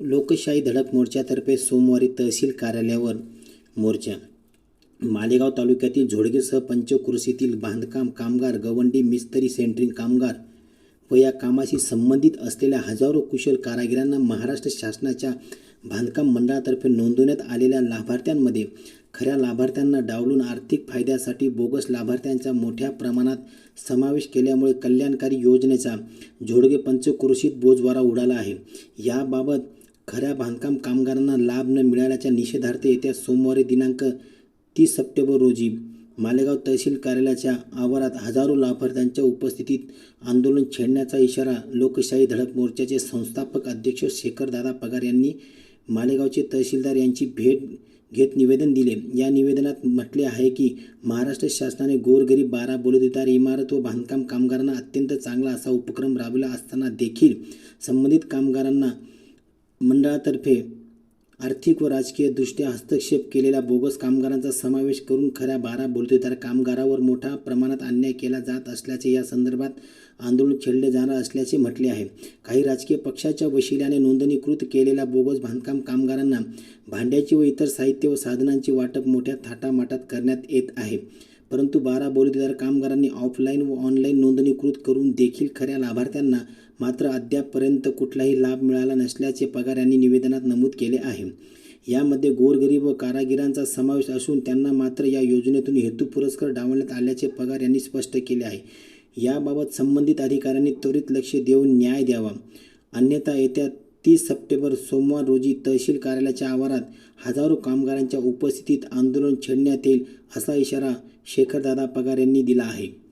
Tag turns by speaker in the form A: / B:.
A: लोकशाही धडक मोर्चातर्फे सोमवारी तहसील कार्यालयावर मोर्चा. मालेगाव तालुक्यातील झोडगेसह पंचक्रोशीतील बांधकाम कामगार गवंडी मिस्त्री सेंटरिंग कामगार व या कामाशी संबंधित असलेल्या हजारो कुशल कारागिरांना महाराष्ट्र शासनाच्या बांधकाम मंडळातर्फे नोंदवण्यात आलेल्या लाभार्थ्यांमध्ये खऱ्या लाभार्थ्यांना डावलून आर्थिक फायद्यासाठी बोगस लाभार्थ्यांचा मोठ्या प्रमाणात समावेश केल्यामुळे कल्याणकारी योजनेचा झोडगे पंचक्रोशीत बोजवारा उडाला आहे. याबाबत खऱ्या बांधकाम कामगारांना लाभ न मिळाल्याच्या निषेधार्थ येत्या सोमवारी दिनांक तीस सप्टेंबर रोजी मालेगाव तहसील कार्यालयाच्या आवारात हजारो लाभार्थ्यांच्या उपस्थितीत आंदोलन छेडण्याचा इशारा लोकशाही धडक मोर्चाचे संस्थापक अध्यक्ष शेखरदादा पगार यांनी मालेगावचे तहसीलदार यांची भेट घेत निवेदन दिले. या निवेदनात म्हटले आहे की महाराष्ट्र शासनाने गोरगरीब बारा बलुतेदार इमारत व बांधकाम कामगारांना अत्यंत चांगला असा उपक्रम राबविला असताना देखील संबंधित कामगारांना मंडळातर्फे आर्थिक व राजकीयदृष्ट्या हस्तक्षेप केलेल्या बोगस कामगारांचा समावेश करून खऱ्या बारा बोलतेदार कामगारावर मोठ्या प्रमाणात अन्याय केला जात असल्याचे या संदर्भात आंदोलन छेडले जाणार असल्याचे म्हटले आहे. काही राजकीय पक्षाच्या वशिल्याने नोंदणीकृत केलेल्या बोगस बांधकाम कामगारांना भांड्याची व इतर साहित्य व साधनांची वाटप मोठ्या थाटामाटात करण्यात येत आहे. परंतु बारा बोलतेदार कामगारांनी ऑफलाईन व ऑनलाईन नोंदणीकृत करून देखील खऱ्या लाभार्थ्यांना मात्र अद्यापपर्यंत कुठलाही लाभ मिळाला नसल्याचे पगार यांनी निवेदनात नमूद केले आहे. यामध्ये गोरगरीब व कारागिरांचा समावेश असून त्यांना मात्र या योजनेतून हेतू पुरस्कार डावलण्यात आल्याचे पगार यांनी स्पष्ट केले आहे. याबाबत संबंधित अधिकाऱ्यांनी त्वरित लक्ष देऊन न्याय द्यावा. अन्यथा येत्या तीस सप्टेंबर सोमवार रोजी तहसील कार्यालयाच्या आवारात हजारो कामगारांच्या उपस्थितीत आंदोलन छेडण्यात येईल असा इशारा शेखरदादा पगार यांनी दिला आहे.